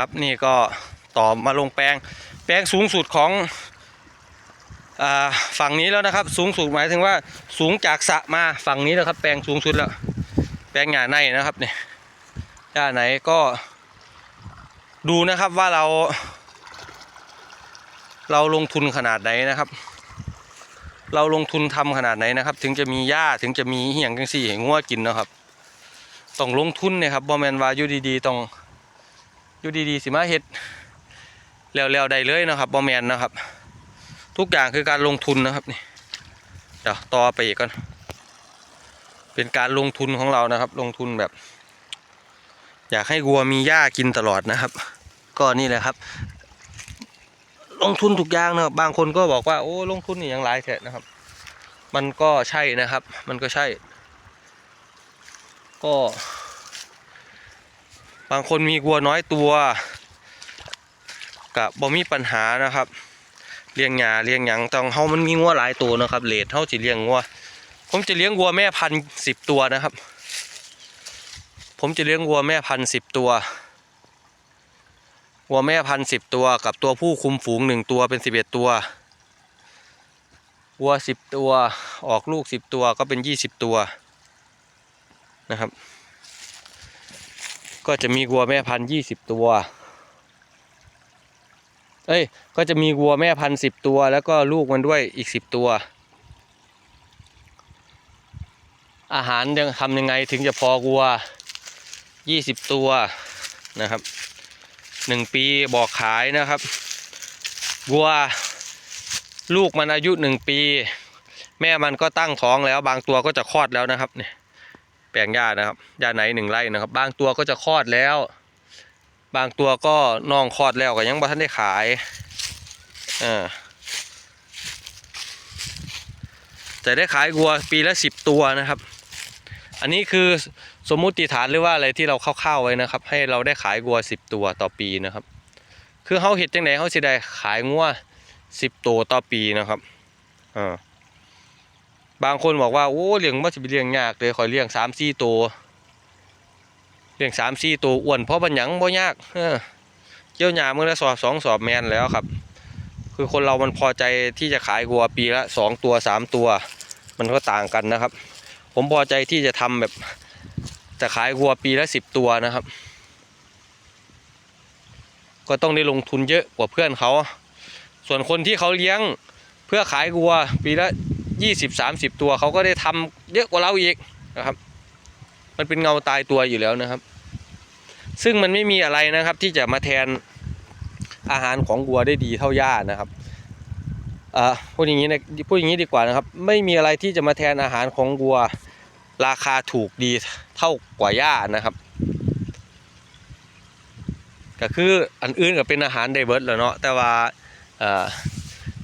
ครับนี่ก็ต่อมาลงแปลง แปลงสูงสุดของอฝั่งนี้แล้วนะครับ สูงสุดหมายถึงว่าสูงจากสะมาฝั่งนี้แล้วครับ แปลงสูงสุดแล้ว แปลงหญ้าในนะครับเนี่ยหญ้าไหนก็ดูนะครับว่าเรา เราลงทุนขนาดไหนนะครับ เราลงทุนทำขนาดไหนนะครับ ถึงจะมีหญ้าถึงจะมีเหี่ยงจังสี่ให้งัวกินนะครับต้องลงทุนเนี่ยครับบ่แมนวาอยู่ดีๆต้อง อยู่ดีๆสิมาเฮ็ดแล้วๆได้เลยนะครับบ่แมนนะครับ ทุกอย่างคือการลงทุนนะครับนี่เดี๋ยวต่อไปอีกก่อนเป็นการลงทุนของเรานะครับ ลงทุนแบบ อยากให้วัวมีหญ้ากินตลอดนะครับ ก็นี่แหละครับ ลงทุนทุกอย่างนะครับบางคนก็บอกว่าโอ้ลงทุนนี่ยังหลายแท้นะครับ มันก็ใช่นะครับ มันก็ใช่ ก็ บางคนมีวัวน้อยตัวกับบ่มีปัญหานะครับเลี้ยงหญ้าเลี้ยงหยังต้องเฮามันมีงัวหลายตัวนะครับเลทเฮาสิเลี้ยงงัวผมจะเลี้ยงวัวแม่พันสิบตัวนะครับ ผมจะเลี้ยงวัวแม่พันสิบตัววัวแม่พันสิบตัวกับตัวผู้คุมฝูงหนึ่งตัวเป็นสิบเอ็ดตัววัวสิบตัวออกลูกสิบตัวก็เป็นยี่สิบตัวนะครับ ก็จะมีวัวแม่พันธุ์ยี่สิบตัว เอ้ย ก็จะมีวัวแม่พันธุ์สิบตัว แล้วก็ลูกมันด้วยอีกสิบตัว อาหารยังทำยังไงถึงจะพอวัวยี่สิบตัวนะครับหนึ่งปีบอกขายนะครับวัวลูกมันอายุหนึ่งปี แม่มันก็ตั้งท้องแล้วบางตัวก็จะคลอดแล้วนะครับเนี่ย แปลงหญ้านะครับหญ้าไหนหนึ่งไร่นะครับ บางตัวก็จะคลอดแล้ว บางตัวก็นองคลอดแล้วก็ยังบ่ทันได้ขายเออจะได้ขายวัวปีละสิบตัวนะครับ อันนี้คือสมมุติฐานหรือว่าอะไรที่เราคร่าวๆไว้นะครับ ให้เราได้ขายวัวสิบตัวต่อปีนะครับ คือเขาเห็ดจังไหนเขาสิได้ขายงัวสิบตัวต่อปีนะครับอ่า บางคนบอกว่าโอ้เลี้ยงมันจะไปเลี้ยงยากเลยขอยเลี้ยงสามสี่ตัวเลี้ยงสามสี่ตัวอ้วนเพราะบันหยังบ่ยากเออเกี่ยวหยาเมื่อละสอบสองสอบแมนแล้วครับ คือคนเรามันพอใจที่จะขายวัวปีละสองตัวสามตัว มันก็ต่างกันนะครับ ผมพอใจที่จะทำแบบจะขายวัวปีละสิบตัวนะครับ ก็ต้องได้ลงทุนเยอะกว่าเพื่อนเขา ส่วนคนที่เขาเลี้ยงเพื่อขายวัวปีละ ยี่สิบสามสิบตัวเขาก็ได้ทำเยอะกว่าเราอีกนะครับ มันเป็นเงาตายตัวอยู่แล้วนะครับ ซึ่งมันไม่มีอะไรนะครับที่จะมาแทนอาหารของวัวได้ดีเท่าหญ้านะครับอ่าพูดอย่างนี้นะพูดอย่างนี้ดีกว่านะครับ ไม่มีอะไรที่จะมาแทนอาหารของวัวราคาถูกดีเท่ากว่าหญ้านะครับก็คืออันอื่นก็เป็นอาหารไดเบิร์ดแหล้วเนาะแต่ว่า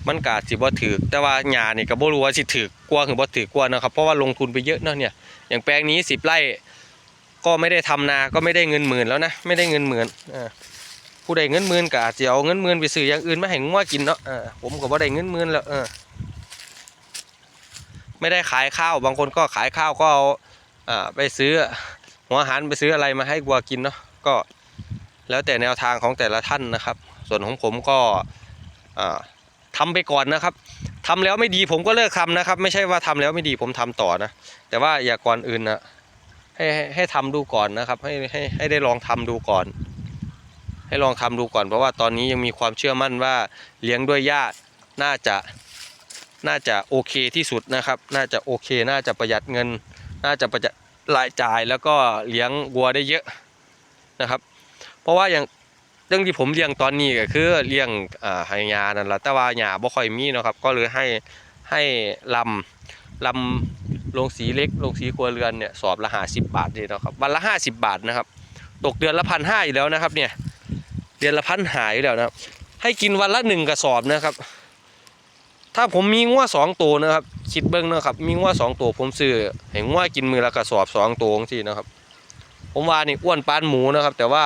มันกาสิบ่ถือแต่ว่าหญ้านี่ก็บ่รู้ว่าสิถือกว่าหรือบ่ถือกว่านะครับ เพราะว่าลงทุนไปเยอะเนาะเนี่ย อย่างแปลงนี้10ไร่ก็ไม่ได้ทำนา ก็ไม่ได้เงินหมื่นแล้วนะ ไม่ได้เงินหมื่นผู้ใดเงินหมื่นก็อาจจะเอาเงินหมื่นไปซื้ออย่างอื่นมาให้งัวกินเนาะผมก็บ่ได้เงินหมื่นแล้วไม่ได้ขายข้าว บางคนก็ขายข้าวก็เอาอ่าไปซื้อหัวอาหารไปซื้ออะไรมาให้วัวกินเนาะ ก็แล้วแต่แนวทางของแต่ละท่านนะครับ ส่วนของผมก็อ่า ทำไปก่อนนะครับทำแล้วไม่ดีผมก็เลิกทำนะครับ ไม่ใช่ว่าทำแล้วไม่ดีผมทำต่อนะ แต่ว่าอย่าก่อนอื่นนะให้ให้ให้ทำดูก่อนนะครับ ให้ให้ให้ได้ลองทำดูก่อน ให้ลองทำดูก่อน เพราะว่าตอนนี้ยังมีความเชื่อมั่นว่าเลี้ยงด้วยญาติน่าจะน่าจะโอเคที่สุดนะครับ น่าจะโอเค น่าจะประหยัดเงิน น่าจะประหยัดรายจ่ายแล้วก็เลี้ยงวัวได้เยอะนะครับ เพราะว่าอย่าง เรื่องที่ผมเลี้ยงตอนนี้ก็คือเลี้ยงอ่าให้ยานั่นแหละแต่ว่าหญ้าบ่ค่อยมีเนาะครับก็เลยให้ให้ลำลำลงสีเล็กลงสีครัวเรือนเนี่ยสอบละห้าสิบบาทนี่เนาะครับวันละห้าสิบบาทนะครับ ตกเดือนละพันห้าอยู่แล้วนะครับ เนี่ยเดือนละพันหายอยู่แล้วนะครับ ให้กินวันละหนึ่งกระสอบนะครับ ถ้าผมมีงัวสองตัวนะครับ คิดเบิ้งนะครับ มีงัวสองตัวผมซื้อให้งัวกินมือละกระสอบสองตัวสินะครับ ผมว่านี่อ้วนปานหมูนะครับ แต่ว่า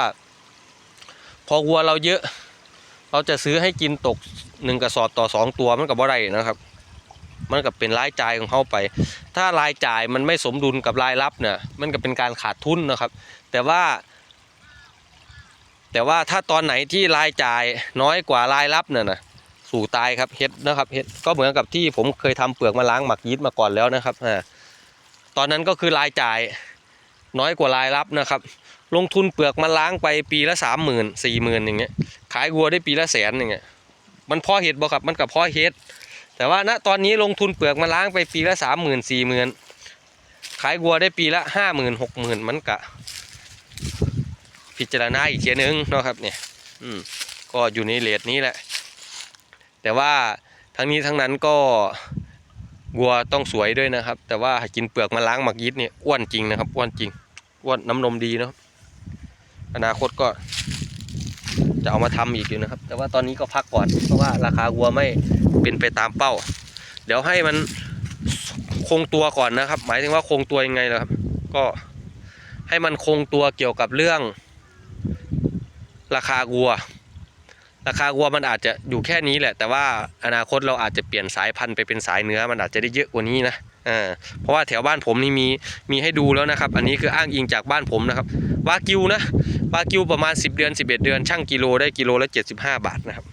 พอวัวเราเยอะ เราจะซื้อให้กินตกหนึ่งกระสอบต่อสองตัวมันกับว่าไรนะครับ มันกับเป็นรายจ่ายของเขาไป ถ้ารายจ่ายมันไม่สมดุลกับรายรับเนี่ยมันก็เป็นการขาดทุนนะครับ แต่ว่า แต่ว่าถ้าตอนไหนที่รายจ่ายน้อยกว่ารายรับเนี่ยนะสู่ตายครับเฮ็ดนะครับเฮ็ดก็เหมือนกับที่ผมเคยทำเปลือกมะล้างหมักยีสต์มาก่อนแล้วนะครับอ่าตอนนั้นก็คือรายจ่ายน้อยกว่ารายรับนะครับ ลงทุนเปลือกมะล้างไปปีละสามหมื่นสี่หมื่นอย่างเงี้ยขายวัวได้ปีละแสนอย่างเงี้ยมันพอเห็ดบ่ครับมันกับพอเฮ็ดแต่ว่าณตอนนี้ลงทุนเปลือกมะล้างไปปีละสามหมื่นสี่หมื่นขายวัวได้ปีละห้าหมื่นหกหมื่นมันกะ พิจารณาอีกเทียนึงเนาะครับเนี่ยอืมก็อยู่ในเลทนี้แหละ แต่ว่าทั้งนี้ทั้งนั้นก็วัวต้องสวยด้วยนะครับ แต่ว่ากินเปลือกมาล้างหมักยิดเนี่ยอ้วนจริงนะครับอ้วนจริงอ้วนน้ำนมดีเนาะ อนาคตก็ จะเอามาทำอีกอยู่นะครับ แต่ว่าตอนนี้ก็พักก่อนเพราะว่าราคาวัวไม่เป็นไปตามเป้า เดี๋ยวให้มันคงตัวก่อนนะครับ หมายถึงว่าคงตัวยังไงล่ะครับ ก็ให้มันคงตัวเกี่ยวกับเรื่อง ราคาวัว ราคาวัวมันอาจจะอยู่แค่นี้แหละ แต่ว่าอนาคตเราอาจจะเปลี่ยนสายพันธุ์ไปเป็นสายเนื้อ มันอาจจะได้เยอะกว่านี้นะ อ่าเพราะว่าแถวบ้านผมนี่มีมีให้ดูแล้วนะครับ อันนี้คืออ้างอิงจากบ้านผมนะครับวากิวนะวากิวประมาณ 10 เดือน 11 เดือน ช่างกิโลได้กิโลละ75 บาทนะครับ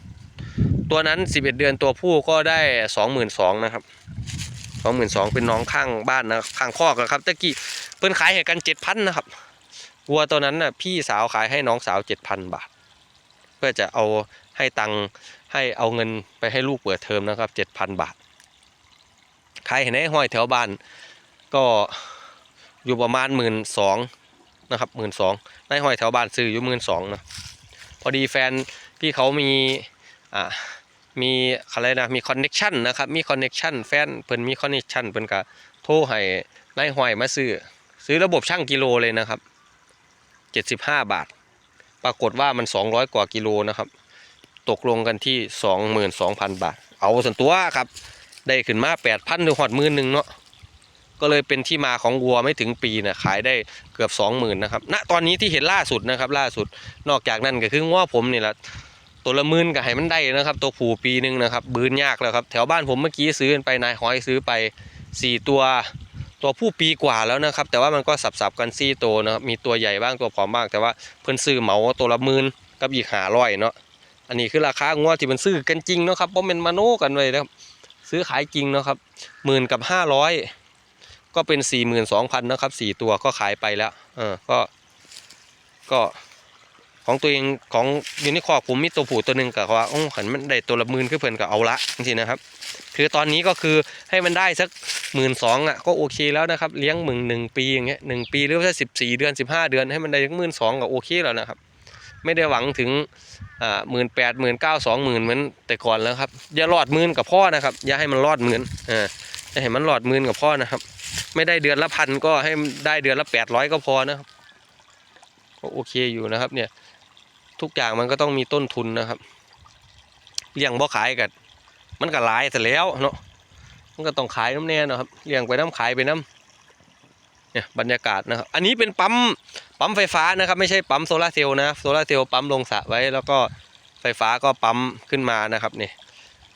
ตัวนั้น 11 เดือนตัวผู้ก็ได้ 22,000นะครับ22,000เป็นน้องข้างบ้านนะข้างคอกนะครับตะกี้เพิ่นขายให้กัน 7,000นะครับวัวตัวนั้นน่ะพี่สาวขายให้น้องสาวเจ็ดพันบาท เพื่อจะเอาให้ตังค์ให้เอาเงินไปให้ลูกเปิดเทอมนะครับเจ็ดพันบาท ขายเห็นไอ้ห้อยแถวบ้าน ก็อยู่ประมาณหมื่นสองนะครับหมื่นสองนห้อยแถวบ้านซื้ออยู่หมื่นสองนะพอดีแฟนพี่เขามีอ่ามีอะไรนะมีคอนเน็ชันนะครับมีคอนเน็ชันแฟนเพิ่นมีคอนเน็ชันเพิ่นก็โทรให้นายห้อยมาซื้อซื้อระบบช่างกิโลเลยนะครับ75บห้าบาท ปรากฏว่ามัน200กว่ากิโลนะครับ ตกลงกันที่22,000บาท เอาส่วนตัวครับ ได้ขึ้นมา8,000หรือหอดมื่นหนึ่งเนาะก็เลยเป็นที่มาของวัวไม่ถึงปีนะขายได้เกือบ 20,000นะครับณตอนนี้ที่เห็นล่าสุดนะครับ ล่าสุดนอกจากนั้นก็คือง้อผมนี่แหละตัวละมื่นก็ให้มันได้นะครับ ตัวผูปีหนึงนะครับบืนยากแล้วครับ แถวบ้านผมเมื่อกี้ซื้อไปนายหอยซื้อไป 4 ตัว ตัวผู้ปีกว่าแล้วนะครับ แต่ว่ามันก็สับๆกันซี่โตนะครับมีตัวใหญ่บ้างตัวผอมบ้างแต่ว่าเพิ่นซื้อเหมาตัวละมื่นกับอีกหาร้อยเนาะอันนี้คือราคางวดที่มันซื้อกันจริงเนาะครับเพราะมันมาโนกันเลยนะครับ ซื้อขายจริงนะครับหมื่นกับห้าร้อยก็เป็นสี่หมื่นสองพันนะครับสี่ตัวก็ขายไปแล้วเออก็ ก็ของตัวเองของยูนิคอร์ผมมีตัวผู้ตัวหนึ่งกับว่าโอ้ขันมันได้ตัวละหมื่นคือเพิ่นก็เอาละจริงๆนะครับ คือตอนนี้ก็คือให้มันได้สักหมื่นสองอะก็โอเคแล้วนะครับ เลี้ยงมึงหนึ่งปีอย่างเงี้ยหนึ่งปีหรือว่าสิบสี่เดือนสิบห้าเดือนให้มันได้ถึงหมื่นสองก็โอเคแล้วนะครับ ไม่ได้หวังถึง อ่าหมื่นแปดหมื่นเก้าสองหมื่นเหมือนแต่ก่อนแล้วครับ อย่ารอดหมื่นกับพ่อนะครับ อย่าให้มันรอดหมื่นอ่าอย่าให้มันรอดหมื่นกับพ่อนะครับ ไม่ได้เดือนละพันก็ให้ได้เดือนละแปดร้อยก็พอนะครับก็โอเคอยู่นะครับ เนี่ย ทุกอย่างมันก็ต้องมีต้นทุนนะครับเลี้ยงบ่ขายกันมันก็หลายแต่แล้วเนาะมันก็ต้องขายน้ำแน่นะครับเลี้ยงไปน้ำขายไปน้ำ เนี่ยบรรยากาศนะครับ อันนี้เป็นปั๊มปั๊มไฟฟ้านะครับไม่ใช่ปั๊มโซลาเซลล์นะโซลาเซลล์ปั๊มลงสระไว้แล้วก็ไฟฟ้าก็ปั๊มขึ้นมานะครับนี่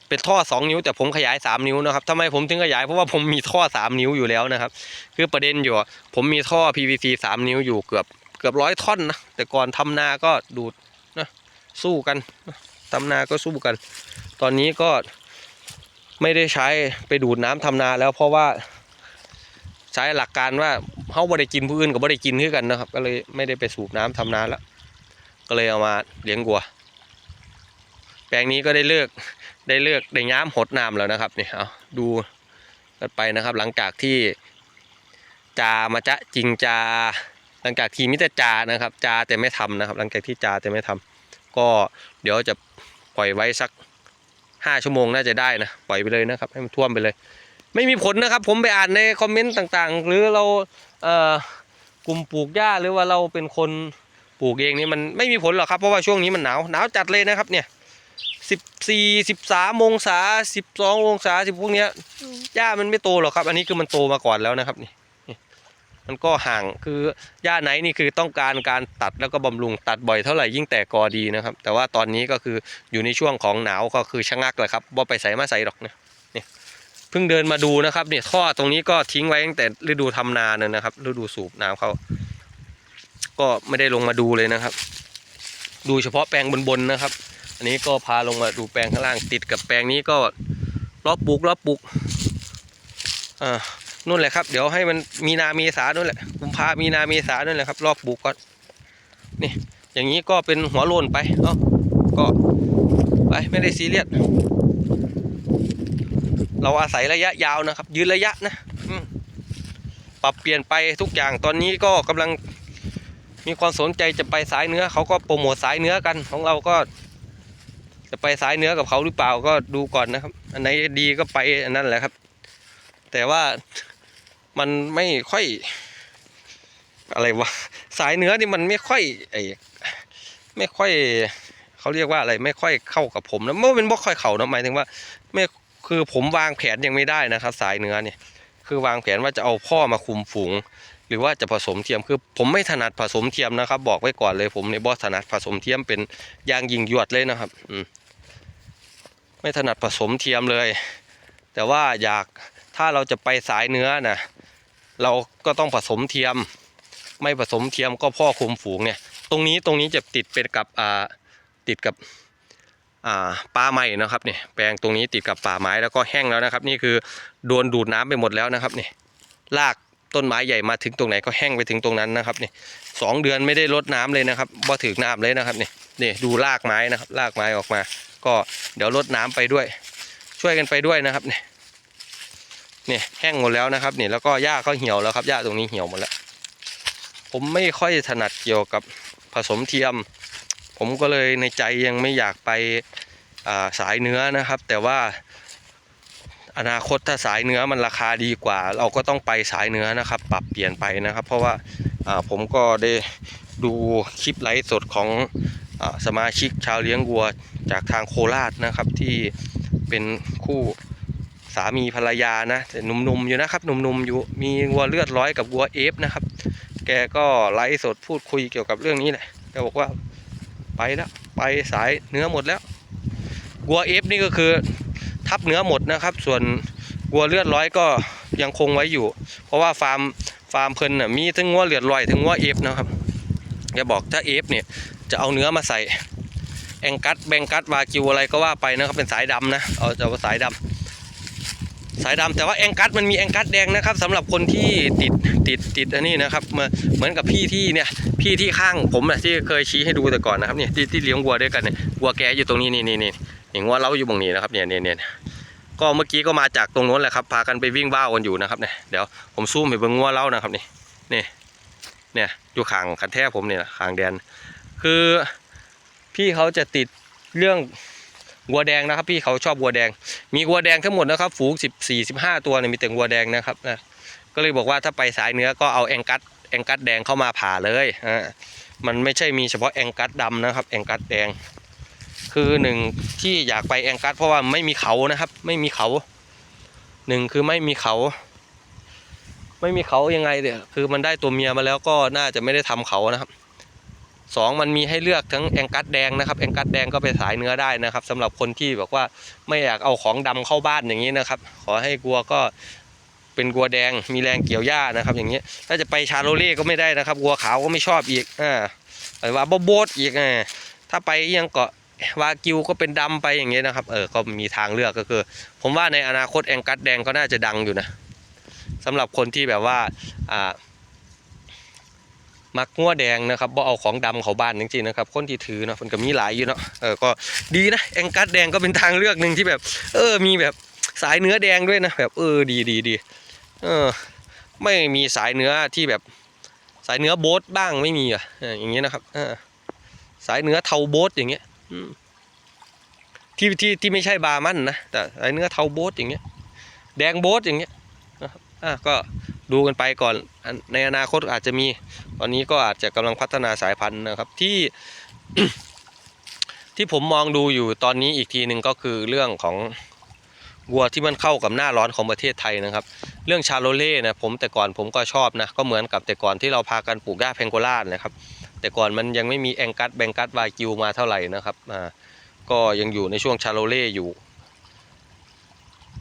เป็นท่อ 2 นิ้วแต่ผมขยาย 3 นิ้วนะครับทำไมผมถึงขยายเพราะว่าผมมีท่อ 3 นิ้วอยู่แล้วนะครับ คือประเด็นอยู่ผมมีท่อ PVC 3 นิ้วอยู่เกือบเกือบร้อยท่อนนะแต่ก่อนทำนาก็ดูดนะสู้กันทำนาก็สู้กัน ตอนนี้ก็ไม่ได้ใช้ไปดูดน้ำทำนาแล้วเพราะว่า ใช้หลักการว่าเขาบ่ได้กินผู้อื่นกับบ่ได้กินคือกันนะครับ ก็เลยไม่ได้ไปสูบน้ำทำนาแล้วก็เลยเอามาเลี้ยงวัว แปลงนี้ก็ได้เลือกได้เลือกได้ย้ำหดน้ำแล้วนะครับนี่เอาดูกันไปนะครับ หลังจากที่จามาจะจริงจาหลังจากที่มิแต่จานะครับจาแต่ไม่ทำนะครับ หลังจากที่จาแต่ไม่ทำก็เดี๋ยวจะปล่อยไว้สักห้าชั่วโมงน่าจะได้นะปล่อยไปเลยนะครับ ให้มันท่วมไปเลย ไม่มีผลนะครับ ผมไปอ่านในคอมเมนต์ต่างๆ หรือเราเอ่อกลุ่มปลูกหญ้าหรือว่าเราเป็นคนปลูกเองนี่มันไม่มีผลหรอกครับเพราะว่าช่วงนี้มันหนาวหนาวจัดเลยนะครับเนี่ยสิบสี่สิบสามองศาสิบสององศาสิบพวกเนี้ยหญ้ามันไม่โตหรอกครับ อันนี้คือมันโตมาก่อนแล้วนะครับนี่มันก็ห่างคือหญ้าไหนนี่คือต้องการการตัดแล้วก็บำรุงตัดบ่อยเท่าไหร่ยิ่งแตกกอดีนะครับ แต่ว่าตอนนี้ก็คืออยู่ในช่วงของหนาวก็คือชะงักแหละครับว่าไปใส่มาใส่หรอกเนี่ยนี่ เพิ่งเดินมาดูนะครับเนี่ยท่อตรงนี้ก็ทิ้งไว้ตั้งแต่ฤดูทำนาเนี่ยนะครับ ฤดูสูบน้ำเขาก็ไม่ได้ลงมาดูเลยนะครับ ดูเฉพาะแปลงบนๆนะครับ อันนี้ก็พาลงมาดูแปลงข้างล่างติดกับแปลงนี้ก็รอบปลูกรอบปลูกอ่านู่นแหละครับ เดี๋ยวให้มันมีนาเมษานู่นแหละกุมภามีนาเมษานู่นแหละครับ รอบปลูกก่อนนี่อย่างนี้ก็เป็นหัวโลนไปเอ้าก็ไปไม่ได้ซีเรียส เราอาศัยระยะยาวนะครับ ยืนระยะนะปรับเปลี่ยนไปทุกอย่างตอนนี้ก็กำลังมีความสนใจจะไปสายเนื้อเขาก็โปรโมทสายเนื้อกันของเราก็ จะไปสายเนื้อกับเขาหรือเปล่าก็ดูก่อนนะครับ อันไหนดีก็ไปอันนั้นแหละครับ แต่ว่ามันไม่ค่อย อะไรวะสายเนื้อนี่มันไม่ค่อยไอไม่ค่อยเขาเรียกว่าอะไรไม่ค่อยเข้ากับผมนะเมื่อเป็นบ่ค่อยเข้านะหมายถึงว่า ไม่ คือผมวางแผนยังไม่ได้นะครับ สายเนื้อเนี่ย คือวางแผนว่าจะเอาพ่อมาคุมฝูง หรือว่าจะผสมเทียมคือ ผมไม่ถนัดผสมเทียมนะครับ บอกไว้ก่อนเลยผมในบอสถนัดผสมเทียมเป็นยางยิงยวดเลยนะครับ อืมไม่ถนัดผสมเทียมเลย แต่ว่าอยากถ้าเราจะไปสายเนื้อนะเราก็ต้องผสมเทียม ไม่ผสมเทียมก็พ่อคุมฝูงเนี่ย ตรงนี้ตรงนี้จะติดเป็นกับอ่าติดกับ ป่าไม้นะครับเนี่ยแปลงตรงนี้ติดกับป่าไม้แล้วก็แห้งแล้วนะครับ นี่คือโดนดูดน้ำไปหมดแล้วนะครับเนี่ยรากต้นไม้ใหญ่มาถึงตรงไหนก็แห้งไปถึงตรงนั้นนะครับเนี่ยสองเดือนไม่ได้รดน้ำเลยนะครับบ่ถึงน้ำเลยนะครับเนี่ยนี่ดูรากไม้นะครับรากไม้ออกมา ก็เดี๋ยวรดน้ำไปด้วย ช่วยกันไปด้วยนะครับเนี่ยเนี่ยแห้งหมดแล้วนะครับเนี่ยแล้วก็หญ้าก็เหี่ยวแล้วครับหญ้าตรงนี้เหี่ยวหมดแล้ว ผมไม่ค่อยถนัดเกี่ยวกับผสมเทียม ผมก็เลยในใจยังไม่อยากไปาสายเนื้อนะครับ แต่ว่าอนาคตถ้าสายเนื้อมันราคาดีกว่า เราก็ต้องไปสายเนื้อนะครับ ปรับเปลี่ยนไปนะครับ เพราะว่าาผมก็ได้ดูคลิปไลฟ์สดของอสมาชิกชาวเลี้ยงวัวจากทางโคราชนะครับที่เป็นคู่สามีภรรยานะหนุ่มๆอยู่นะครับหนุ่มๆอยู่มีวัวเลือดร้อยกับวัวเอฟนะครับ แกก็ไลฟ์สดพูดคุยเกี่ยวกับเรื่องนี้แหละแกบอกว่า ไปแล้วไปสายเนื้อหมดแล้ววัวเอฟนี่ก็คือทับเนื้อหมดนะครับ ส่วนวัวเลือดร้อยก็ยังคงไว้อยู่ เพราะว่าฟาร์มฟาร์มเพิ่นน่ะมีทั้งวัวเลือดร้อยทั้งวัวเอฟนะครับแกบอกถ้าเอฟเนี่ยจะเอาเนื้อมาใส่แองกัสแบงกัสวากิวอะไรก็ว่าไปนะครับเป็นสายดำนะเอาจะเอาสายดำ สายดำแต่ว่าแองกัสมันมีแองกัสแดงนะครับสำหรับคนที่ติดติดติดอันนี้นะครับเหมือนเหมือนกับพี่ที่เนี่ยพี่ที่ข้างผมนะที่เคยชี้ให้ดูแต่ก่อนนะครับเนี่ยที่ที่เลี้ยงวัวด้วยกันเนี่ยวัวแกอยู่ตรงนี้นี่นี่นี่นี่วัวเราอยู่ตรงนี้นะครับเนี่ยเนี่ยเนี่ยก็เมื่อกี้ก็มาจากตรงโน้นแหละครับพากันไปวิ่งว่าวกันอยู่นะครับเนี่ยเดี๋ยวผมซูมให้เบิ่งวัวเรานะครับนี่นี่เนี่ยอยู่ข้างคันแท้ผมเนี่ยข้างแดน คือพี่เขาจะติดเรื่อง วัวแดงนะครับ พี่เขาชอบวัวแดง มีวัวแดงทั้งหมดนะครับฝูงสิบสี่สิบห้าตัวเนี่ยมีแต่วัวแดงนะครับนะก็เลยบอกว่าถ้าไปสายเนื้อก็เอาแองกัสแองกัสแดงเข้ามาผ่าเลยอ่ามันไม่ใช่มีเฉพาะแองกัสดำนะครับแองกัสแดง คือหนึ่งที่อยากไปแองกัสเพราะว่าไม่มีเขานะครับ ไม่มีเขาหนึ่งคือไม่มีเขา ไม่มีเขายังไงเดี๋ยคือมันได้ตัวเมียมาแล้วก็น่าจะไม่ได้ทำเขานะครับ สองมันมีให้เลือกทั้งแองกัสแดงนะครับแองกัสแดงก็ไปสายเนื้อได้นะครับสำหรับคนที่บอกว่าไม่อยากเอาของดำเข้าบ้านอย่างนี้นะครับ ขอให้กัวก็เป็นกัวแดงมีแรงเกี่ยวหญ้านะครับ อย่างนี้ยถ้าจะไปชาโรเล่ก็ไม่ได้นะครับกัวขาวก็ไม่ชอบอีกอ่าหรือว่าโบโบดอีกอ่าถ้าไปยังเกาะวากิวก็เป็นดำไปอย่างเงี้ยนะครับเออก็มีทางเลือกก็คือ ผมว่าในอนาคตแองกัสแดงก็น่าจะดังอยู่นะสำหรับคนที่แบบว่าอ่า มักงัวแดงนะครับบ่เอาของดำเขาบ้านจริงๆนะครับคนที่ถือเนาะมันก็มีหลายอยู่เนาะเออก็ดีนะแองกัสแดงก็เป็นทางเลือกหนึ่งที่แบบ เออมีแบบสายเนื้อแดงด้วยนะแบบเออดีดีดีเออ ไม่มีสายเนื้อที่แบบสายเนื้อโบ๊ทบ้างไม่มีอะอย่างเงี้ยนะครับเออสายเนื้อเทาโบ๊ทอย่างเงี้ยอืมที่ที่ที่ไม่ใช่บามันนะแต่สายเนื้อเทาโบ๊ทอย่างเงี้ย แดงโบ๊ทอย่างเงี้ยนะครับอะก็ดูกันไปก่อนในอนาคตอาจจะมี ตอนนี้ก็อาจจะกำลังพัฒนาสายพันธุ์นะครับที่ ที่ผมมองดูอยู่ตอนนี้อีกทีหนึ่งก็คือเรื่องของวัวที่มันเข้ากับหน้าร้อนของประเทศไทยนะครับ เรื่องชาโลเล่นะผมแต่ก่อนผมก็ชอบนะก็เหมือนกับแต่ก่อนที่เราพากันปลูกหญ้าเพงโกลานะครับแต่ก่อนมันยังไม่มีแองกัสแบงกัสวากิวมาเท่าไหร่นะครับอ่าก็ยังอยู่ในช่วงชาโลเล่อยู่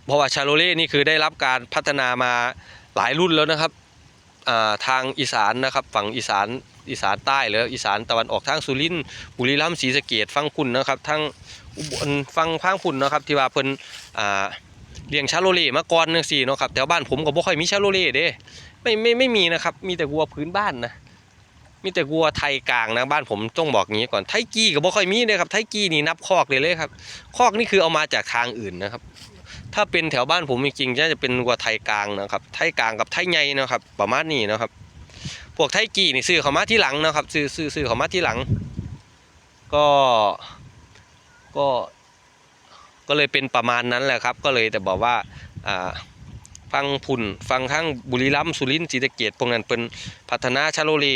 เพราะว่าชาโลเล่นี่คือได้รับการพัฒนามาหลายรุ่นแล้วนะครับ ทางอีสานนะครับฝั่งอีสานอีสานใต้หรืออีสานตะวันออกทางสุรินทร์บุรีรัมย์ศรีสะเกษฟังคุณนะครับทั้งอุบลฟังพังคุณนะครับที่ว่าเพิ่นเลี้ยงชาโลเล่มาก่อนจังซี่เนาะครับแถวบ้านผมก็บ่ค่อยมีชาโลเล่เด้ไม่ไม่ไม่มีนะครับมีแต่วัวพื้นบ้านนะมีแต่วัวไทยกลางนะบ้านผมต้องบอกงี้ก่อนไทกี้ก็บ่ค่อยมีเลยครับไทกี้นี่นับคอกเลยเลยครับคอกนี่คือเอามาจากทางอื่นนะครับ ถ้าเป็นแถวบ้านผมจริงๆจะเป็นวัวไทยกลางนะครับ ไทยกลางกับไทยใหญ่นะครับ ประมาณนี้นะครับ พวกไทยกี่นี่ซื้อเขามาที่หลังนะครับ ซื้อซื้อซื้อเขามาที่หลัง ก็ก็ก็เลยเป็นประมาณนั้นแหละครับ ก็เลยแต่บอกว่าอ่าฟังพุ่นฟังทั้งบุรีรัมย์สุรินทร์ศรีสะเกษพวกนั้นเป็นพัฒนาชาโลเล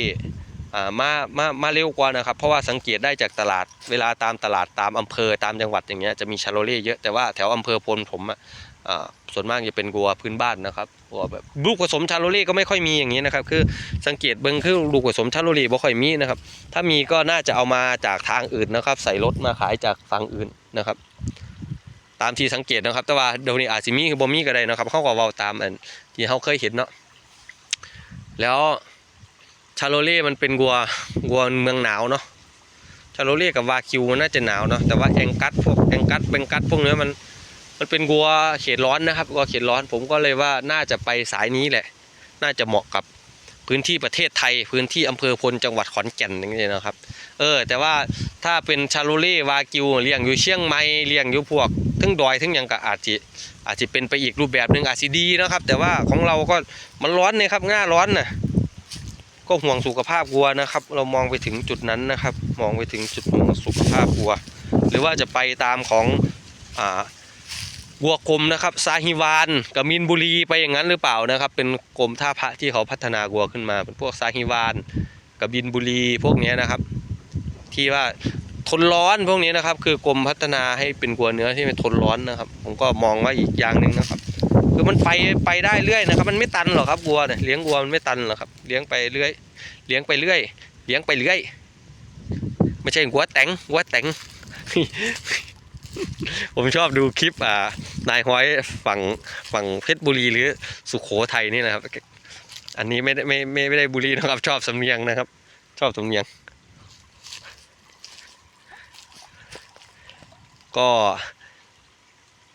มามามาเร็วกว่านะครับ เพราะว่าสังเกตได้จากตลาด เวลาตามตลาดตามอำเภอตามจังหวัดอย่างเงี้ยจะมีชาโลเล่เยอะแต่ว่าแถวอำเภอพลผมอะอ่าส่วนมากจะเป็นวัวพื้นบ้านนะครับวัวแบบลูกผสมชาโลเล่ก็ไม่ค่อยมีอย่างนี้นะครับ คือสังเกตเบิ้งคือลูกผสมชาโลเล่บ่ค่อยมีนะครับ ถ้ามีก็น่าจะเอามาจากทางอื่นนะครับ ใส่รถมาขายจากฝั่งอื่นนะครับ ตามที่สังเกตนะครับ แต่ว่าเดี๋ยวนี้อาจจะมีคือบ่มีก็ได้นะครับเขาก็เว้าตามอันที่เขาเคยเห็นเนาะแล้ว ชาโลเล่มันเป็นวัววัวเมืองหนาวเนาะชาโลเล่กับวาคิวมันน่าจะหนาวเนาะแต่ว่าแองกัสพวกแองกัสเบงกัสพวกเนี้มันมันเป็นวัวเขตร้อนนะครับวัวเขตร้อนผมก็เลยว่าน่าจะไปสายนี้แหละ น่าจะเหมาะกับพื้นที่ประเทศไทย พื้นที่อำเภอพลจังหวัดขอนแก่นอย่างนี้นะครับ เออ แต่ว่าถ้าเป็นชาโลเล่วากิวเลี้ยงอยู่เชียงใหม่เลี้ยงอยู่พวกทั้งดอยทั้งยังก็อาจจะอาจจะเป็นไปอีกรูปแบบหนึ่งอาจจะดีนะครับ แต่ว่าของเราก็มันร้อนเนี่ยครับง่าร้อนน่ะ ก็ห่วงสุขภาพวัวนะครับ เรามองไปถึงจุดนั้นนะครับ มองไปถึงจุดห่วงสุขภาพวัว หรือว่าจะไปตามของอ่าวัวกรมนะครับซาฮิวานกับมินบุรีไปอย่างนั้นหรือเปล่านะครับ เป็นกรมท่าพระที่เขาพัฒนาวัวขึ้นมา เป็นพวกซาฮิวานกับบินบุรีพวกนี้นะครับ ที่ว่าทนร้อนพวกนี้นะครับ คือกรมพัฒนาให้เป็นวัวเนื้อที่ไม่ทนร้อนนะครับ ผมก็มองว่าอีกอย่างหนึ่งนะครับ คือมันไปไปได้เรื่อยนะครับ มันไม่ตันหรอกครับวัวเนี่ยเลี้ยงวัวมันไม่ตันหรอกครับ เลี้ยงไปเรื่อย เลี้ยงไปเรื่อย เลี้ยงไปเรื่อย ไม่ใช่วัวแตงวัวแตงผมชอบดูคลิปอ่านายห้อยฝั่งฝั่งเพชรบุรีหรือสุโขทัยนี่นะครับ อันนี้ไม่ได้ไม่ไม่ไม่ได้บุรีนะครับ ชอบสำเนียงนะครับ ชอบสำเนียง ก็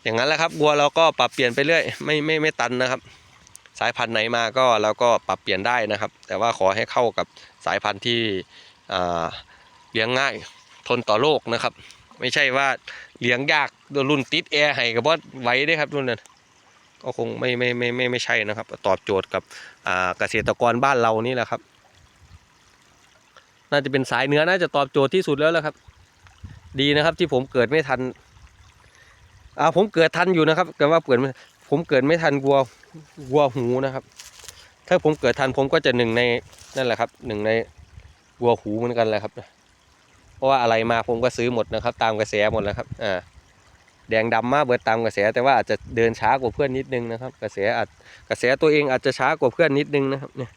อย่างนั้นแหละครับวัวเราก็ปรับเปลี่ยนไปเรื่อยไม่ไม่ไม่ตันนะครับ สายพันธุ์ไหนมาก็เราก็ปรับเปลี่ยนได้นะครับ แต่ว่าขอให้เข้ากับสายพันธุ์ที่เลี้ยงง่ายทนต่อโรคนะครับ ไม่ใช่ว่าเลี้ยงยากรุ่นติดแอร์ให้กับว่าไว้ได้ครับรุ่นนั้นก็คงไม่ไม่ไม่ไม่ไม่ใช่นะครับ ตอบโจทย์กับเกษตรกรบ้านเรานี่แหละครับ น่าจะเป็นสายเนื้อน่าจะตอบโจทย์ที่สุดแล้วแหละครับ ดีนะครับที่ผมเกิดไม่ทัน อ่าผมเกิดทันอยู่นะครับแต่ว่าเกิดผมเกิดไม่ทันวัววัวหูนะครับ ถ้าผมเกิดทันผมก็จะหนึ่งในนั่นแหละครับหนึ่งในวัวหูเหมือนกันแหละครับ เพราะว่าอะไรมาผมก็ซื้อหมดนะครับ ตามกระแสหมดแล้วครับอ่าแดงดำมากเบิดตามกระแสแต่ว่าอาจจะเดินช้ากว่าเพื่อนนิดนึงนะครับ กระแสอาจกระแสตัวเองอาจจะช้ากว่าเพื่อนนิดนึงนะครับเนี่ย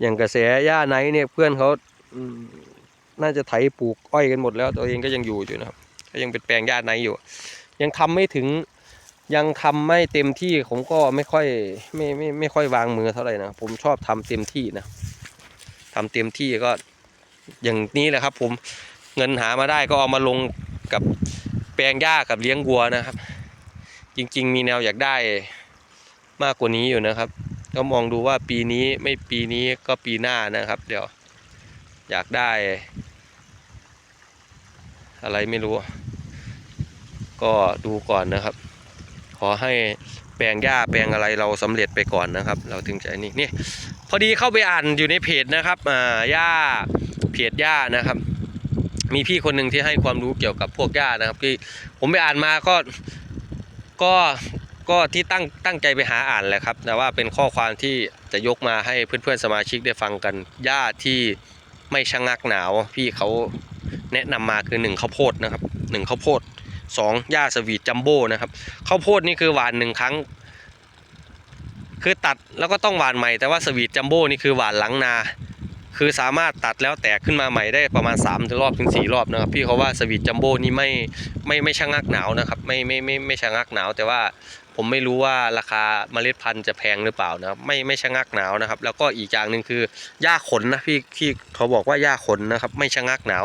อย่างกระแสย่าไนเนี่ยเพื่อนเขาน่าจะไถปลูกอ้อยกันหมดแล้วตัวเองก็ยังอยู่อยู่นะครับก็ยังเป็นแปลงย่าไนอยู่ ยังทำไม่ถึงยังทำไม่เต็มที่ผมก็ไม่ค่อยไม่ไม่ไม่ค่อยวางมือเท่าไหร่นะผมชอบทำเต็มที่นะทำเต็มที่ก็อย่างนี้แหละครับ ผมเงินหามาได้ก็เอามาลงกับแปลงหญ้ากับเลี้ยงวัวนะครับ จริง ๆ มีแนวอยากได้มากกว่านี้อยู่นะครับ ก็มองดูว่าปีนี้ไม่ปีนี้ก็ปีหน้านะครับ เดี๋ยวอยากได้ อะไรไม่รู้ ก็ดูก่อนนะครับ ขอให้แปลงหญ้าแปลงอะไรเราสำเร็จไปก่อนนะครับ เราถึงจะนี่นี่พอดีเข้าไปอ่านอยู่ในเพจนะครับอ่าหญ้าเพจหญ้านะครับ มีพี่คนหนึ่งที่ให้ความรู้เกี่ยวกับพวกหญ้านะครับที่ผมไปอ่านมาก็ก็ก็ที่ตั้งตั้งใจไปหาอ่านแหละครับ แต่ว่าเป็นข้อความที่จะยกมาให้เพื่อนๆสมาชิกได้ฟังกันหญ้าที่ไม่ชะงักหนาว พี่เขาแนะนำมาคือหนึ่งข้าวโพดนะครับหนึ่งข้าวโพด สองหญ้าสวีทจัมโบ้นะครับข้าวโพดนี่คือหวานหนึ่งครั้ง คือตัดแล้วก็ต้องหวานใหม่แต่ว่าสวีทจัมโบ้นี่คือหวานหลังนา คือสามารถตัดแล้วแตกขึ้นมาใหม่ได้ประมาณ3ถึงรอบถึง4รอบนะครับพี่เขาว่าสวีทจัมโบ้นี่ไม่ไม่ไม่ชะงักหนาวนะครับไม่ไม่ไม่ไม่ชะงักหนาว แต่ว่าผผมไม่รู้ว่าราคาเมล็ดพันธุ์จะแพงหรือเปล่านะครับไม่ไม่ชะงักหนาวนะครับ แล้วก็อีกอย่างหนึ่งคือหญ้าขนนะพี่ที่เขาบอกว่าหญ้าขนนะครับ ไม่ชะงักหนาว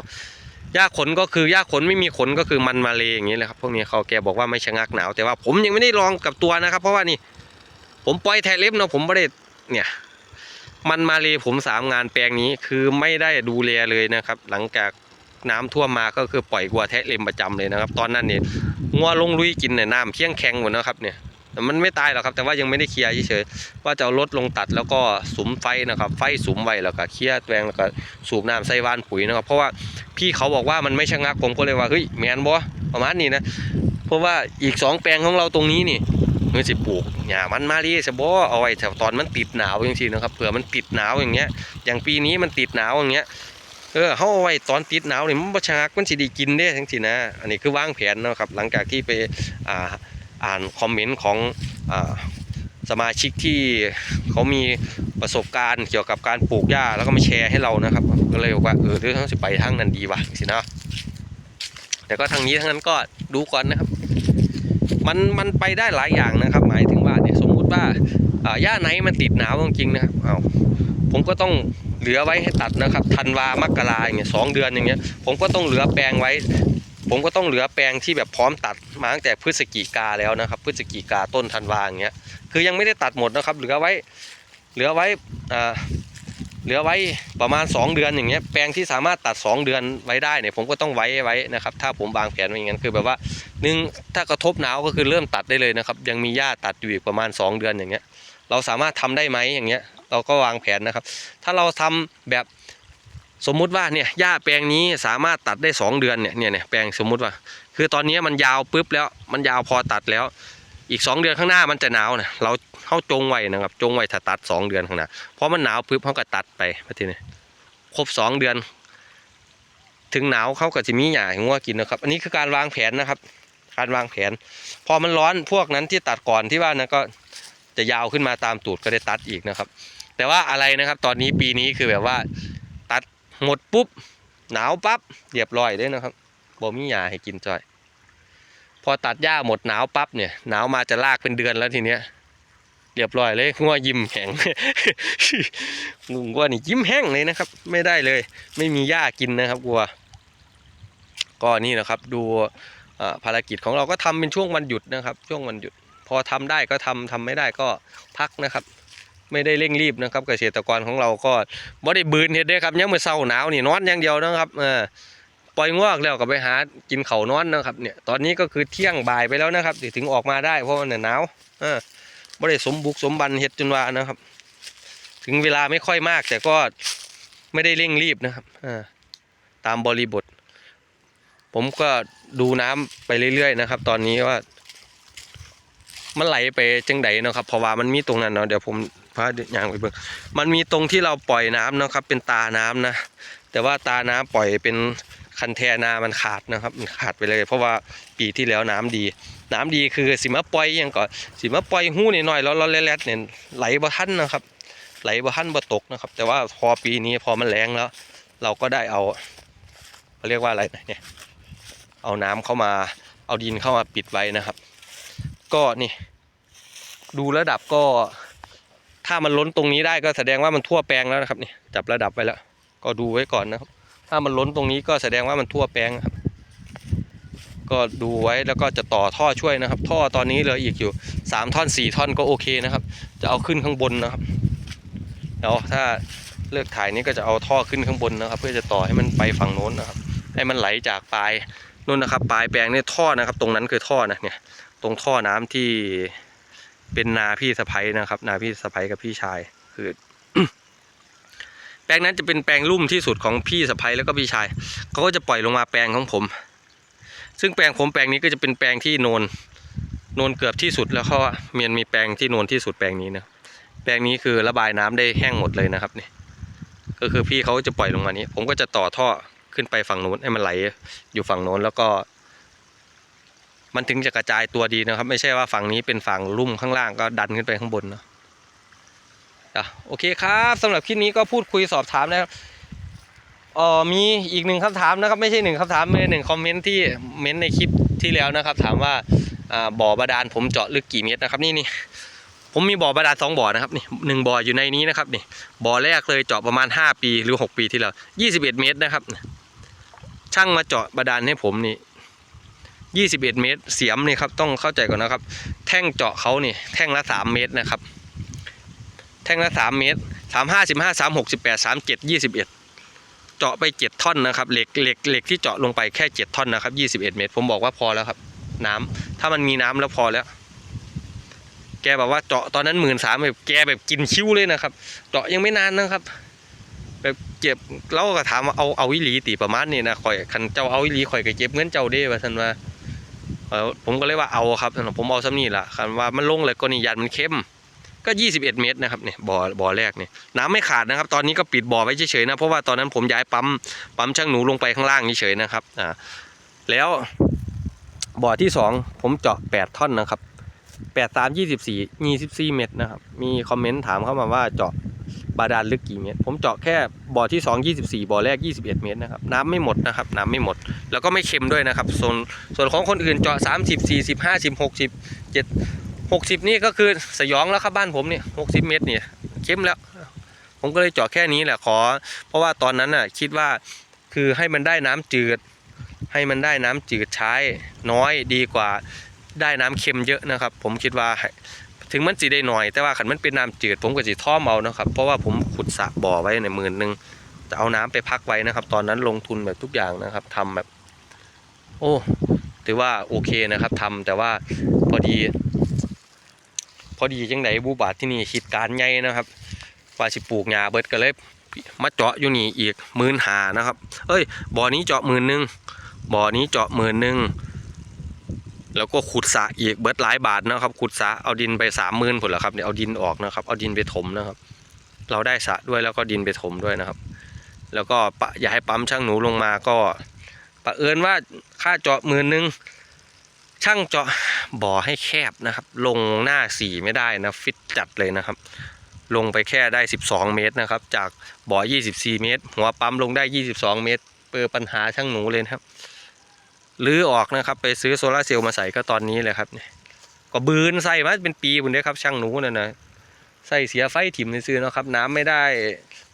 หญ้าขนก็คือหญ้าขนไม่มีขนก็คือมันมาเลยอย่างนี้เลยครับพวกนี้เขาแกบอกว่าไม่ชะงักหนาวแต่ว่าผมยังไม่ได้ลองกับตัวนะครับ เพราะว่านี่ ผมปล่อยแทะเล็บเนาะผมไม่ได้เนี่ยมันมาเลยผมสามงานแปลงนี้คือไม่ได้ดูแลเลยนะครับ หลังจากน้ำท่วมมาก็คือปล่อยวัวแทะเล็มประจำเลยนะครับ ตอนนั้นเนี่ยงัวลงลุยกินเนี่ยน้ำเคี่ยงแข็งหมดนะครับเนี่ย แต่มันไม่ตายหรอกครับ แต่ว่ายังไม่ได้เคลียร์เฉยๆว่าจะเอารถลงตัดแล้วก็สุมไฟนะครับ ไฟสุมไว้แล้วก็เคลียร์แปลงแล้วก็สูบน้ำใส่วานปุ๋ยนะครับเพราะว่าพี่เขาบอกว่ามันไม่ชะงักผมก็เลยว่าเฮ้ยแมนบอประมาณนี้นะเพราะว่าอีกสองแปลงของเราตรงนี้นี่เมื่อสิปลูกหญ้ามันมารีสบอเอาไว้แถวตอนมันติดหนาวจริงๆนะครับเผื่อมันติดหนาวอย่างเงี้ย อย่างปีนี้มันติดหนาวอย่างเงี้ยเออเขาเอาไว้ตอนติดหนาวนี่มันบ่ชะงักมันสิด้กินเด้ทั้งทีนะ อันนี้คือวางแผนนะครับหลังจากที่ไปอ่า อ่านคอมเมนต์ของอสมาชิกที่เขามีประสบการณ์เกี่ยวกับการปลูกหญ้าแล้วก็มาแชร์ให้เรานะครับ ก็เลยบอกว่าเออเรื่องทั้งสิไปทางนั้นดีว่ะสินะแต่ก็ทางนี้ทั้งนั้นก็ดูก่อนนะครับ มันมันไปได้หลายอย่างนะครับ หมายถึงว่าเนี่ยสมมุติว่าอ่าหญ้าไหนมันติดหนาวจริงๆนะครับเอาผมก็ต้องเหลือไว้ให้ตัดนะครับธันวามกราอย่างเงี้ยสองเดือนอย่างเงี้ยผมก็ต้องเหลือแปลงไว้ ผมก็ต้องเหลือแปลงที่แบบพร้อมตัดมาตั้งแต่พฤศจิกาแล้วนะครับ พฤศจิกาต้นธันวาอย่างเงี้ยคือยังไม่ได้ตัดหมดนะครับ เหลือไว้ เหลือไว้อ่าเหลือไว้ประมาณ 2 เดือนอย่างเงี้ยแปลงที่สามารถตัด 2 เดือนไว้ได้เนี่ยผมก็ต้องไว้ไว้นะครับ ถ้าผมวางแผนไว้อย่างนั้นคือแบบว่าหนึ่งถ้ากระทบหนาวก็คือเริ่มตัดได้เลยนะครับ ยังมีหญ้าตัดอยู่อีกประมาณ 2 เดือนอย่างเงี้ย เราสามารถทำได้ไหมอย่างเงี้ย เราก็วางแผนนะครับ ถ้าเราทำแบบ สมมุติว่าเนี่ยหญ้าแปลงนี้สามารถตัดได้ 2 เดือนเนี่ยเนี่ยเนี่ยแปลงสมมุติว่า คือตอนนี้มันยาวปุ๊บแล้วมันยาวพอตัดแล้ว อีก 2 เดือนข้างหน้ามันจะหนาวนะเราเข้าจงไว้นะครับจงไว้ถ้าตัด 2 เดือนข้างหน้าเพราะมันหนาวปุ๊บเขาก็ตัดไปทีนี้ครบ 2 เดือน ถึงหนาวเขาก็จะมีหญ้าให้งัวกินนะครับ อันนี้คือการวางแผนนะครับ การวางแผน พอมันร้อนพวกนั้นที่ตัดก่อนที่ว่านะก็จะยาวขึ้นมาตามตูดก็ได้ตัดอีกนะครับ แต่ว่าอะไรนะครับ ตอนนี้ปีนี้คือแบบว่า หมดปุ๊บ หนาวปั๊บเรียบร้อยเลยนะครับบ่มีหญ้าให้กินจ่อย พอตัดหญ้าหมดหนาวปั๊บเนี่ยหนาวมาจะลากเป็นเดือนแล้วทีเนี้ยเรียบร้อยเลยงัวยิ้มแข็งลุงวัวนี่ยิ้มแห้งเลยนะครับ ไม่ได้เลย ไม่มีหญ้ากินนะครับวัว ก็นี่นะครับ ดูภารกิจของเราก็ทำเป็นช่วงวันหยุดนะครับ ช่วงวันหยุด พอทำได้ก็ทำทำไม่ได้ก็พักนะครับ ไม่ได้เร่งรีบนะครับ เกษตรกรของเราก็บ่ได้บืนเฮ็ดเด้ครับยังมื้อเช้าหนาวนี่นอนอย่างเดียวนะครับเออปล่อยงวกแล้วก็ไปหากินข้านอนนะครับเนี่ยตอนนี้ก็คือเที่ยงบ่ายไปแล้วนะครับถึงออกมาได้เพราะว่าเนี่ยหนาวเออบ่ได้สมบุกสมบันเฮ็ดจนว่านะครับ ถึงเวลาไม่ค่อยมาก แต่ก็ไม่ได้เร่งรีบนะครับเออตามบริบท ผมก็ดูน้ำไปเรื่อยๆนะครับ ตอนนี้ว่ามันไหลไปจังใดเนาะครับเพราะว่ามันมีตรงนั้นเนาะเดี๋ยวผม พาย่างไปเบิ่งมันมีตรงที่เราปล่อยน้ำนะครับ เป็นตาน้ำนะ แต่ว่าตาน้ำปล่อยเป็นคันแทนามันขาดนะครับมันขาดไปเลย เพราะว่าปีที่แล้วน้ำดี น้ำดีคือสิมาปล่อยอยังก่อนสิมาปล่อยหู้นิดหน่อยแล้วเราแลดๆเนี่ยไหลบ่ทันนะครับ ไหลบ่ทันบ่ตกนะครับ แต่ว่าพอปีนี้พอมันแรงแล้ว เราก็ได้เอาเขาเรียกว่าอะไรเนี่ยเอาน้ำเข้ามาเอาดินเข้ามาปิดไว้นะครับ ก็นี่ ดูระดับก็ ถ้ามันล้นตรงนี้ได้ก็แสดงว่ามันทั่วแปลงแล้วนะครับนี่จับระดับไว้แล้ว ก็ดูไว้ก่อนนะครับ ถ้ามันล้นตรงนี้ก็แสดงว่ามันทั่วแปลงครับ ก็ดูไว้แล้วก็จะต่อท่อช่วยนะครับ ท่อตอนนี้เหลืออีกอยู่สามท่อนสี่ท่อนก็โอเคนะครับ จะเอาขึ้นข้างบนนะครับเดี๋ยวถ้าเลิกถ่ายนี้ก็จะเอาท่อขึ้นข้างบนนะครับ เพื่อจะต่อให้มันไปฝั่งโน้นนะครับ ให้มันไหลจากปลายนู่นนะครับ ปลายแปลงเนี่ยท่อนะครับ ตรงนั้นคือท่อนะเนี่ยตรงท่อน้ำที่ เป็นนาพี่สะพ้ยนะครับ นาพี่สะพ้ยกับพี่ชาย คือ แปลงนั้นจะเป็นแปลงลุ่มที่สุดของพี่สะพ้ยแล้วก็พี่ชายเขาก็จะปล่อยลงมาแปลงของผม ซึ่งแปลงผมแปลงนี้ก็จะเป็นแปลงที่โนนโนนเกือบที่สุดแล้วเขาเมียนมีแปลงที่โนนที่สุดแปลงนี้นะแปลงนี้คือระบายน้ำได้แห้งหมดเลยนะครับนี่ก็คือพี่เขาจะปล่อยลงมานี้ ผมก็จะต่อท่อขึ้นไปฝั่งโน้นให้มันไหลอยู่ฝั่งโน้นแล้วก็ มันถึงจะกระจายตัวดีนะครับ ไม่ใช่ว่าฝั่งนี้เป็นฝั่งลุ่มข้างล่างก็ดันขึ้นไปข้างบนเนาะโอเคครับสำหรับคลิปนี้ก็พูดคุยสอบถามนะครับเอ๋อมีอีกหนึ่งคำถามนะครับ ไม่ใช่หนึ่งคำถามเป็นหนึ่งคอมเมนต์ที่เม้นในคลิปที่แล้วนะครับ ถามว่าอ่าบ่อบาดาลผมเจาะลึกกี่เมตรนะครับนี่นี่ผมมีบ่อบาดาลสองบ่อนะครับนี่หนึ่งบ่ออยู่ในนี้นะครับนี่บ่อแรกเลยเจาะประมาณ 5 ปีหรือ 6 ปีที่แล้ว21 เมตรนะครับ ช่างมาเจาะบาดาลให้ผมนี่ 21 เมตร เสียมนี่ครับต้องเข้าใจก่อนนะครับ แท่งเจาะเขานี่แท่งละ 3 เมตรนะครับ แท่งละ 3 เมตร 3 5 15 3 68 3 7 21 เจาะไป 7 ท่อนนะครับเหล็กเหล็กเหล็กที่เจาะลงไปแค่ 7 ท่อนนะครับ 21 เมตร ผมบอกว่าพอแล้วครับ น้ำถ้ามันมีน้ำแล้วพอแล้ว แกบอกว่าเจาะตอนนั้นหมื่นสามแบบแกแบบกินคิ้วเลยนะครับ เจาะยังไม่นานนะครับแบบเจ็บเราก็ถามว่าเอาเอาวิลีตีประมาณนี้นะข่อยคันเจ้าเอาวิลีข่อยก็เก็บเงินเจ้าเด้ว่าท่านว่า ผมก็เลยว่าเอาครับผมเอาซ้ำนี่ล่ะคันว่ามันลงเลยก็นี่ยันมันเข้มก็ 21 เมตรนะครับเนี่ยบ่อบ่อแรกเนี่ยน้ำไม่ขาดนะครับ ตอนนี้ก็ปิดบ่อไว้เฉยๆนะเพราะว่าตอนนั้นผมย้ายปั๊มปั๊มช่างหนูลงไปข้างล่างเฉยๆนะครับอ่าแล้วบ่อที่สองผมเจาะ 8 ท่อนนะครับ 8 3 24 24 เมตรนะครับ มีคอมเมนต์ถามเข้ามาว่าเจาะ บาดาลลึกกี่เมตร ผมเจาะแค่บ่อที่ 2 24 บ่อแรก 21 เมตรนะครับน้ำไม่หมดนะครับน้ำไม่หมด แล้วก็ไม่เค็มด้วยนะครับ ส่วนส่วนของคนอื่นเจาะ 30 40 50 60 7 60 นี่ก็คือสยองแล้วครับบ้านผมเนี่ย60 เมตรเนี่ยเค็มแล้ว ผมก็เลยเจาะแค่นี้แหละขอ เพราะว่าตอนนั้นน่ะคิดว่าคือให้มันได้น้ำจืด ให้มันได้น้ำจืดใช้น้อยดีกว่าได้น้ำเค็มเยอะนะครับ ผมคิดว่า ถึงมันสีได้หน่อย แต่ว่าขันมันเป็นน้ำจืดผมก็จะท่อมเอานะครับ เพราะว่าผมขุดสระบ่อไว้ในหมื่นหนึ่งจะเอาน้ำไปพักไว้นะครับ ตอนนั้นลงทุนแบบทุกอย่างนะครับทำแบบ โอ้ถือว่าโอเคนะครับทำแต่ว่าพอดี พอดีจังไดบูบาทที่นี่คิดการใหญ่นะครับว่าสิปลูกหญ้าเบิดก็เลยมาเจาะอยู่นี่อีกหมื่นหานะครับ เอ้ยบ่อนี้เจาะหมื่นหนึ่งบ่อนี้เจาะหมื่นหนึ่ง แล้วก็ขุดสระอีกเบิดหลายบาทนะครับ ขุดสระเอาดินไปสามหมื่นผลแล้วครับเนี่ยเอาดินออกนะครับ เอาดินไปถมนะครับ เราได้สระด้วยแล้วก็ดินไปถมด้วยนะครับ แล้วก็ปะอย่าให้ปั๊มช่างหนูลงมาก็ปะเอิญว่าค่าเจาะหมื่นหนึ่งช่างเจาะบ่อให้แคบนะครับ ลงหน้าสี่ไม่ได้นะฟิตจัดเลยนะครับ ลงไปแค่ได้ 12 เมตรนะครับ จากบ่อ 24 เมตร หัวปั๊มลงได้ 22 เมตร เปิดปัญหาช่างหนูเลยนะครับ ลื้อออกนะครับ ไปซื้อโซลาเซลล์มาใส่ก็ตอนนี้เลยครับเนี่ยก็บืนใส่มาเป็นปีบุญเด้ครับ ช่างหนูนั่นนะใส่เสียไฟถิ่มซื้อนะครับ น้ำไม่ได้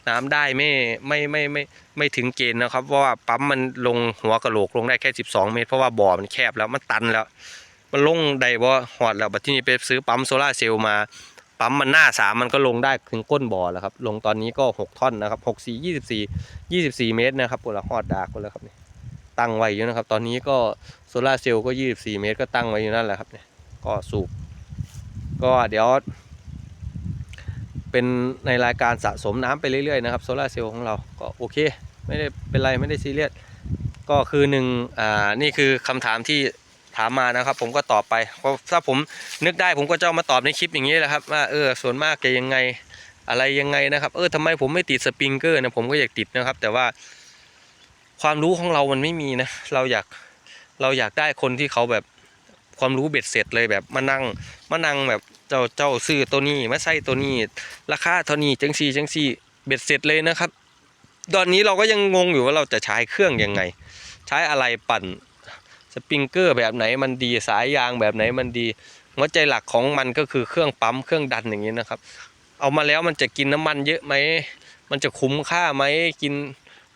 น้ำได้ไม่ไม่ไม่ไม่ไม่ถึงเกณฑ์นะครับ เพราะว่าปั๊มมันลงหัวกระโหลกลงได้แค่ 12 เมตร เพราะว่าบ่อมันแคบแล้วมันตันแล้ว มันลงได้บ่หอดแล้วบัดที่นี้ไปซื้อปั๊มโซลาเซลล์มาปั๊มมันหน้าสามมันก็ลงได้ถึงก้นบ่อแล้วครับ ลงตอนนี้ก็ 6 ท่อนนะครับ6 4 24 24 เมตรนะครับคนละหอดดากคนแล้วครับนี่ ตั้งไว้อยู่นะครับ ตอนนี้ก็โซลาเซลล์ก็24เมตรก็ตั้งไว้อยู่นั่นแหละครับเนี่ยก็สูบ ก็เดี๋ยว เป็นในรายการสะสมน้ำไปเรื่อยๆนะครับโซลาเซลล์ของเราก็โอเค ไม่ได้เป็นไรไม่ได้ซีเรียสก็คือหนึ่งอ่านี่คือคำถามที่ถามมานะครับ ผมก็ตอบไปเพราะถ้าผมนึกได้ผมก็จะามาตอบในคลิปอย่างนี้แหละครับว่าเออส่วนมากจะยังไงอะไรยังไงนะครับ เออทำไมผมไม่ติดสปริงเกอร์นะผมก็อยากติดนะครับ แต่ว่า ความรู้ของเรามันไม่มีนะ เราอยากเราอยากได้คนที่เขาแบบความรู้เบ็ดเสร็จเลยแบบมานั่งมานั่งแบบเจ้าเจ้าซื้อตัวนี้มาใส่ตัวนี้ ราคาเท่านี้จังซี่จังซี่เบ็ดเสร็จเลยนะครับ ตอนนี้เราก็ยังงงอยู่ว่าเราจะใช้เครื่องยังไง ใช้อะไรปั่นสปริงเกอร์แบบไหนมันดีสายยางแบบไหนมันดีหัวใจหลักของมันก็คือเครื่องปั๊มเครื่องดันอย่างนี้นะครับ เอามาแล้วมันจะกินน้ำมันเยอะไหมมันจะคุ้มค่าไหมกิน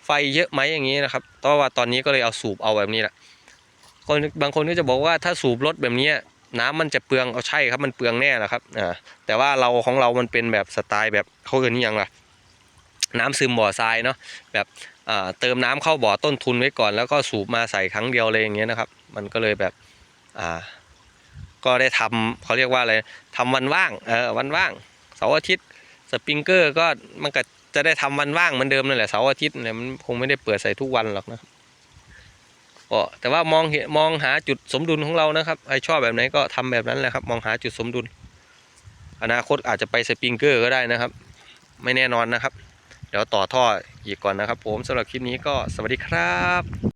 ไฟเยอะไหมอย่างนี้นะครับเพราะว่าตอนนี้ก็เลยเอาสูบเอาแบบนี้แหละคนบางคนก็จะบอกว่าถ้าสูบรถแบบนี้น้ำมันจะเปลืองเอาใช่ครับมันเปลืองแน่แหละครับอ่าแต่ว่าเราของเรามันเป็นแบบสไตล์แบบเขาเอ่นนี่ยังล่ะน้ำซึมบ่อทรายเนาะแบบอ่าเติมน้ำเข้าบ่อต้นทุนไว้ก่อน แล้วก็สูบมาใส่ครั้งเดียวเลยอย่างเงี้ยนะครับ มันก็เลยแบบอ่าก็ได้ทำเขาเรียกว่าอะไรทำวันว่างเออวันว่างเสาร์อาทิตย์สปริงเกอร์ก็มันก็ จะได้ทำวันว่างเหมือนเดิมนั่นแหละเสาร์อาทิตย์เนี่ยมันคงไม่ได้เปิดใส่ทุกวันหรอกนะก็แต่ว่ามองเห็นมองหาจุดสมดุลของเรานะครับใครชอบแบบไหนก็ทำแบบนั้นแหละครับ มองหาจุดสมดุล อนาคตอาจจะไปสปริงเกอร์ก็ได้นะครับ ไม่แน่นอนนะครับ เดี๋ยวต่อท่ออีกก่อนนะครับ ผมสำหรับคลิปนี้ก็สวัสดีครับ